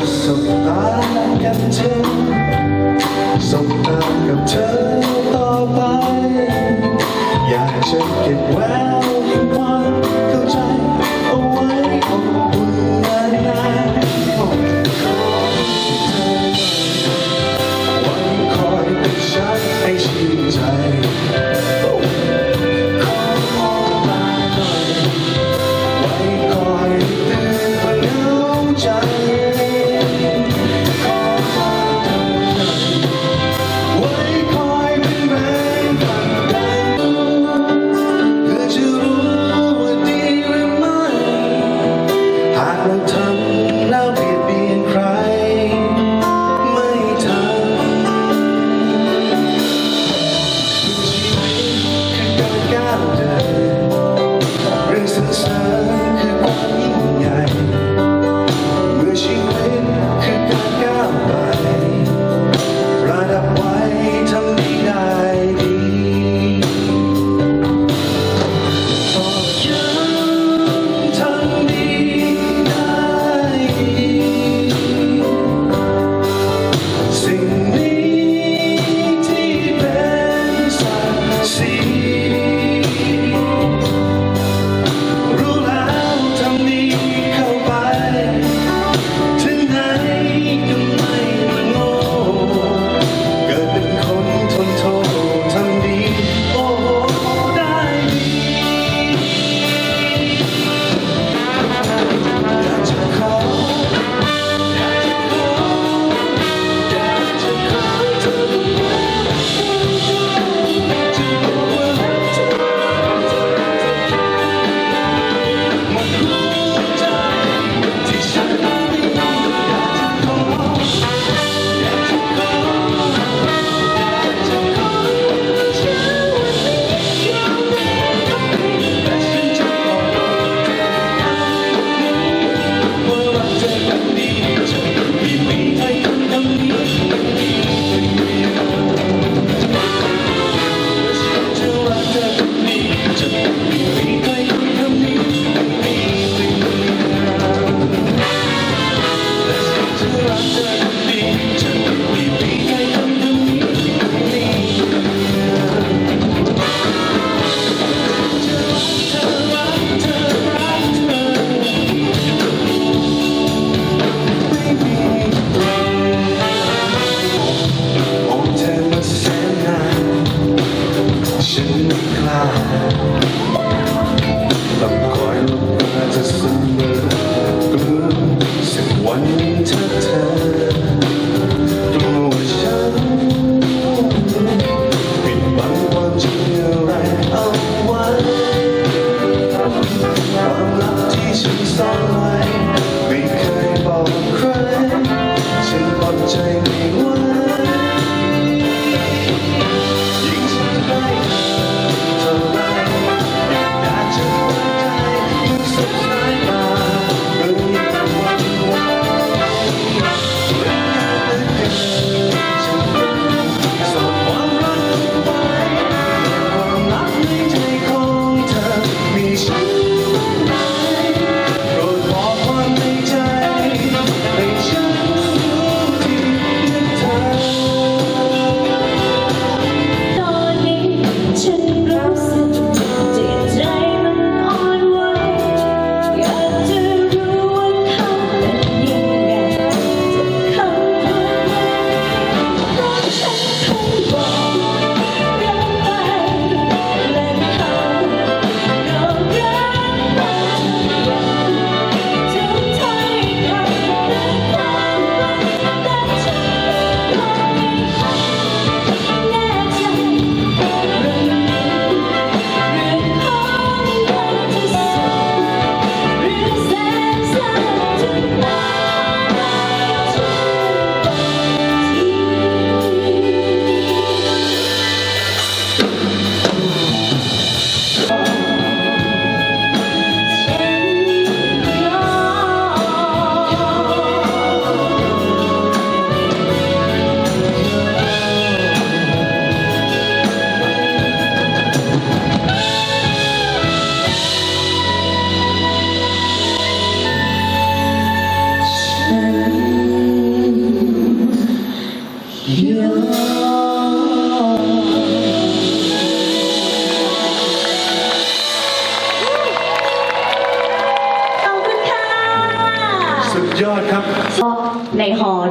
จะสบตากันเธอสบตา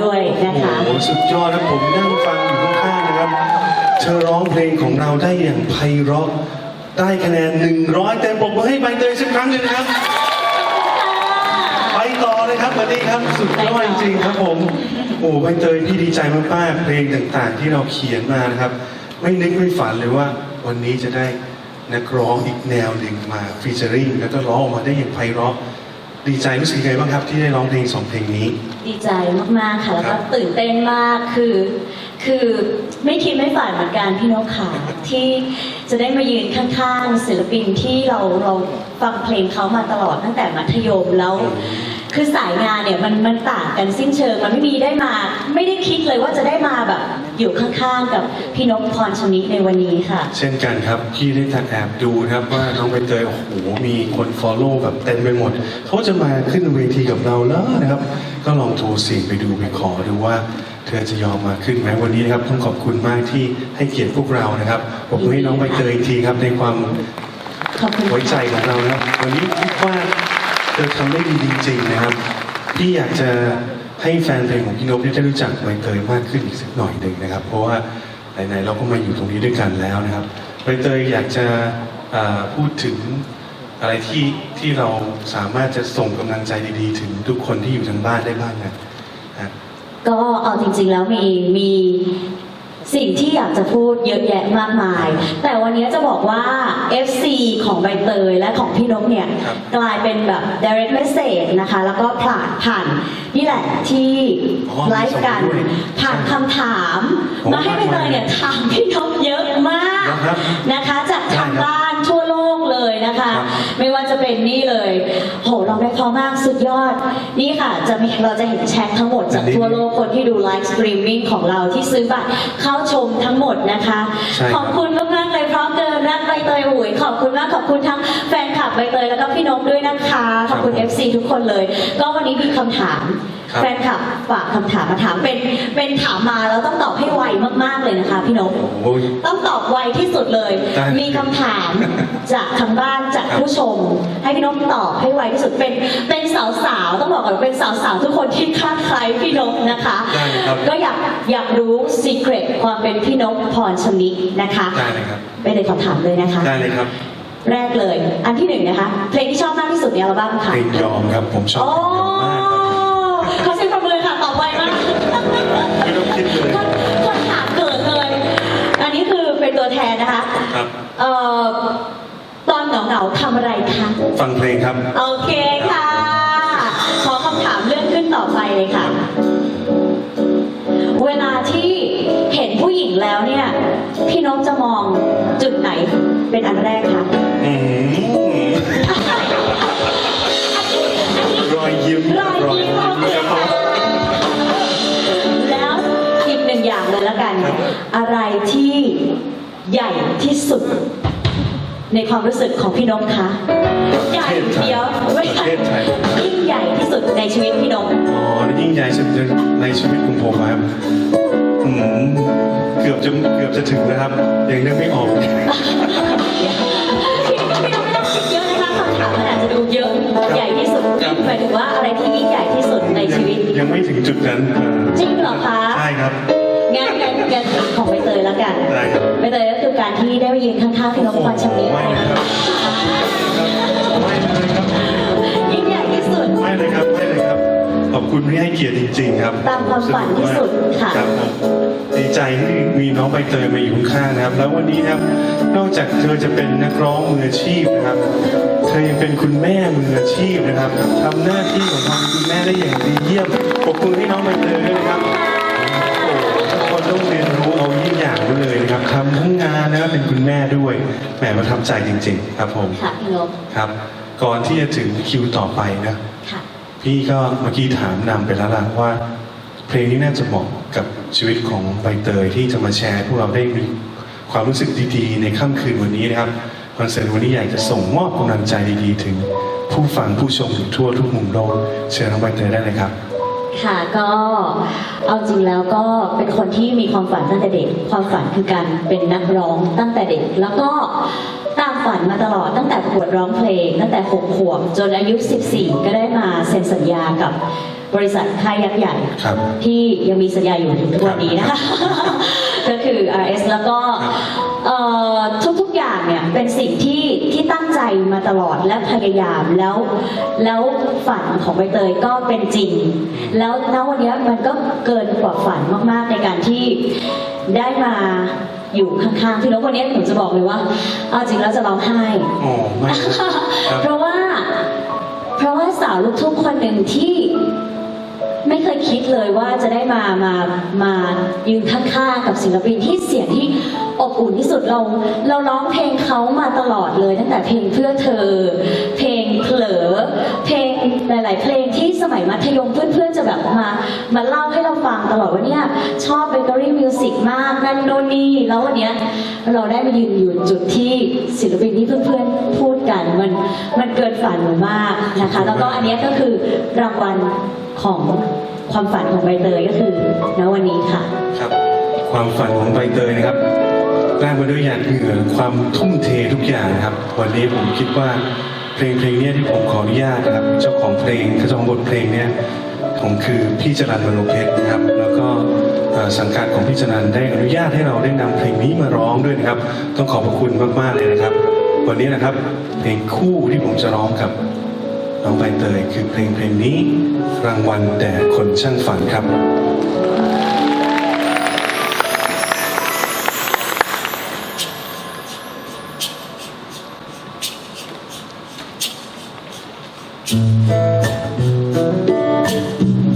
ด้วยนะคะโอ้โหสุดยอดนะผมนั่งฟังอยู่ข้างๆนะครับ เธอร้องเพลงของเราได้อย่างไพเราะได้คะแนน 100 เต็มปรบมือให้ใบเตยสักครั้งหนึ่งนะครับ ไปต่อเลยครับวันนี้ครับ สุดยอดจริงๆครับผม โอ้ใบเตยพี่ดีใจมากๆเพลงต่างๆ ที่เราเขียนมานะครับ ไม่นึกไม่ฝันเลยว่า วันนี้จะได้นักร้องอีกแนวหนึ่งมาฟีเจอริงแล้วก็ร้องออกมาได้อย่างไพเราะ ดีใจรู้สึกยังไงบ้างครับที่ได้ร้องเพลงสองเพลงนี้ ดีใจมาก ๆ ค่ะ แล้วครัก็บ ตื่นเต้นมากคือ คือไม่คิดไม่ฝันเหมือนกันพี่นกขาที่จะได้มายืนข้างๆศิลปินที่เราเราฟังเพลงเขามาตลอดตั้งแต่มัธยมแล้ว คือสายงานเนี่ยมันมันต่างกันสิ้นเชิงมันไม่มีได้มา ไม่ได้คิดเลยว่าจะได้มาแบบ อยู่ข้างๆกับพี่นกพรชนิดในวันนี้ค่ะ เช่นกันครับพี่ได้ทันแอบดูนะครับว่าน้องใบเตยโอ้โหมีคนฟอลโล่แบบเต็มไปหมดเขาจะมาขึ้นเวทีกับเราแล้วนะครับ ก็ลองโทรสิ่งไปดูไปขอดูว่า เธอจะยอมมาขึ้นไหมวันนี้นะครับต้องขอบคุณมากที่ให้เกียรติพวกเรานะครับผมให้น้องใบเตยอีกทีครับในความขอบคุณไว้ใจของเรานะครับวันนี้คิดว่าเธอทำได้ดีจริงๆนะครับ พี่อยากจะให้แฟนเพลงของพี่นพได้รู้จักใบเตยมากขึ้นอีกสักหน่อยหนึ่งนะครับ เพราะว่าไหนๆเราก็มาอยู่ตรงนี้ด้วยกันแล้วนะครับใบเตยอยากจะพูดถึงอะไรที่ที่เราสามารถจะส่งกำลังใจดีๆ ถึงทุกคนที่อยู่ทางบ้านได้บ้างนะฮะก็เอาจริงๆแล้วมีมี สิ่งที่อยากจะพูดเยอะแยะมากมาย แต่วันนี้จะบอกว่า FC ของใบเตยและของพี่นกเนี่ยครับกลายเป็นแบบ direct message นะคะ แล้วก็ผ่านผ่าน นี่แหละที่อ๋อไลฟ์กันส่งด้วยผ่านคำถามโอ้มาให้ใบเตยเนี่ยถามพี่นกเยอะมากนะครับนะคะจากทางได้ครับบ้านทั่วโลก เลยนะคะครับไม่ว่าจะเป็นนี่เลย โหเราได้พอมากสุดยอด นี่ค่ะจะมีเราจะเห็นแชททั้งหมดจากอันนี้ทั่วโลกคนที่ดูไลฟ์สตรีมมิ่งของเราที่ซื้อบัตรเข้าชมทั้งหมดนะคะใช่ครับขอบคุณมากๆเลยพร้อมเดินรักใบเตยหุยขอบคุณมากขอบคุณทั้งแฟนคลับใบเตยแล้วก็พี่นกด้วยนะคะ ขอบคุณ FC ทุกคนเลย ก็วันนี้มีคำถามครับ แฟนคลับฝากคำถามมาถามเป็นเป็นถามมาแล้วต้องตอบให้ไวมากๆเลยนะคะ พี่นกโอ้ย ต้องตอบไวที่สุดเลย ได้ มีคำถามจากทางบ้านจากครับผู้ชม ให้พี่นกตอบให้ไวที่สุดเป็นเป็นสาวๆต้องบอกก่อนว่าเป็นสาวๆทุกคนที่คาดใครพี่นกนะคะ ได้ครับ ก็อยากอยากรู้สีเกรตความเป็นพี่นกพรชนินะคะได้เลยครับ ไปเลยขอถามเลยนะคะ ได้เลยครับแรกเลย อันที่หนึ่งนะคะ เพลงที่ชอบมากที่สุดในอัลบั้มค่ะ เพลงยอมครับผมชอบโอ้เพล ไม่ต้องคิดเลยคนคนถามเกิดเลย อันนี้คือเป็นตัวแทนนะคะครับเอ่อตอนเหงาๆทำอะไรคะฟังเพลงครับ โอเคค่ะ ขอคำถามเรื่องขึ้นต่อไปเลยค่ะ เวลาที่เห็นผู้หญิงแล้วเนี่ย พี่นกจะมองจุดไหนเป็นอันแรกคะ ที่สุด ในความรู้สึกของพี่นกคะใหญ่เดียวไม่ประใช่เทศไทยยิ่งใหญ่ที่สุดในชีวิตพี่นกอ๋อยิ่งใหญ่สุดในชีวิตของผมครับอืมเกือบจะเกือบจะถึงนะครับ ยังนึกไม่ออกพี่พี่นกไม่ต้องคิดเยอะนะคะคำถามมันอาจจะดูเยอะใหญ่ที่สุดครับหมายถึงว่าอะไรที่ยิ่งใหญ่ที่สุดในชีวิต ยังไม่ถึงจุดนั้นเออจริงเหรอคะใช่ครับ งานงานงานถามของใบเตยแล้วกันได้ครับ ใบเตยก็คือการที่ได้มายืนข้างๆพี่นกพรชนิดไม่นะครับไม่เลยครับยิ่งใหญ่ที่สุด ไม่เลยครับไม่เลยครับ ขอบคุณที่ให้เกียรติจริง ๆ ครับตามความฝันที่สุดค่ะครับผมดีใจที่มีน้องใบเตยมาอยู่ข้างๆนะครับ แล้ววันนี้นะครับ นอกจากเธอจะเป็นนักร้องมืออาชีพนะครับ เธอยังเป็นคุณแม่มืออาชีพนะครับทำหน้าที่ของความเป็นคุณแม่ได้อย่างดีเยี่ยมปรบมือให้น้องใบเตยด้วยนะครับโอ้โหทุกคน ต้องเรียนรู้เอายิ่งอย่างไว้เลยนะครับทำทั้งงานนะครับเป็นคุณแม่ด้วยแหมประทับใจจริง ๆ ครับผมค่ะพี่นกครับ ก่อนที่จะถึงคิวต่อไปนะ ค่ะ พี่ก็เมื่อกี้ถามนำไปแล้วล่ะว่า เพลงนี้น่าจะเหมาะกับชีวิตของใบเตยที่จะมาแชร์ให้พวกเราได้มีความรู้สึกดีๆ ในค่ำคืนวันนี้นะครับคอนเสิร์ตวันนี้อยากจะส่งมอบกำลังใจดีๆ ถึงผู้ฟังผู้ชมอยู่ทั่วทุกมุมโลกเชิญน้องใบเตยได้เลยครับ ค่ะก็เอาจริงแล้วก็เป็นคนที่มีความฝันตั้งแต่เด็ก ความฝันคือการเป็นนักร้องตั้งแต่เด็ก แล้วก็ตามฝันมาตลอดตั้งแต่ประกวดร้องเพลง ตั้งแต่หกขวบจนอายุ 14 ก็ได้มาเซ็นสัญญากับบริษัทค่ายยักษ์ใหญ่ ครับที่ยังมีสัญญาอยู่ถึงทุกวันนี้นะคะ ก็คือ RS แล้วก็เอ่อทุกๆอย่างเนี่ยเป็นสิ่งที่ที่ตั้งใจ มาตลอดและพยายามแล้วแล้วฝันของใบเตยก็เป็นจริง แล้วณวันนี้มันก็เกินกว่าฝันมากๆในการที่ได้มาอยู่ข้างๆพี่นกวันนี้หนูจะบอกเลยว่าเอาจริงแล้วจะร้องไห้ อ๋อไม่ครับ เพราะว่า เพราะว่าสาวลูกทุ่งคนหนึ่งที่ไม่เคยคิดเลยว่าจะได้มามามายืนข้างๆกับศิลปินที่เสียงที่ อบอุ่นที่สุดเราเราร้องเพลงเขามาตลอดเลย ตั้งแต่เพลงเพื่อเธอ เพลงเผลอเพลงหลาย ๆ เพลงที่สมัยมัธยมเพื่อนๆจะแบบมามาเล่าให้เราฟังตลอดว่าเนี่ยชอบเบเกอรี่มิวสิกมากนั่นโน่นนี่แล้ววันเนี้ยเราได้มายืนอยู่จุดที่ศิลปินที่เพื่อนๆพูดกันมันมันเกินฝันหนูมากนะคะ แล้วก็อันนี้ก็คือรางวัลของความฝันของใบเตยก็คือณวันนี้ค่ะ ครับ ความฝันของใบเตยนะครับ แรกมาด้วยหยาดเหงื่อความทุ่มเททุกอย่างครับ วันนี้ผมคิดว่าเพลงเพลงนี้ที่ผมขออนุญาตนะครับเจ้าของเพลงเจ้าของบทเพลงเนี้ยผมคือพี่จรันมโนเพชรนะครับ แล้วก็สังกัดของพี่จรันได้อนุญาตให้เราได้นำเพลงนี้มาร้องด้วยนะครับ ต้องขอบพระคุณมากๆเลยนะครับ วันนี้นะครับเพลงคู่ที่ผมจะร้องกับน้องใบเตยคือเพลงเพลงนี้รางวัลแด่คนช่างฝันครับ Thank you.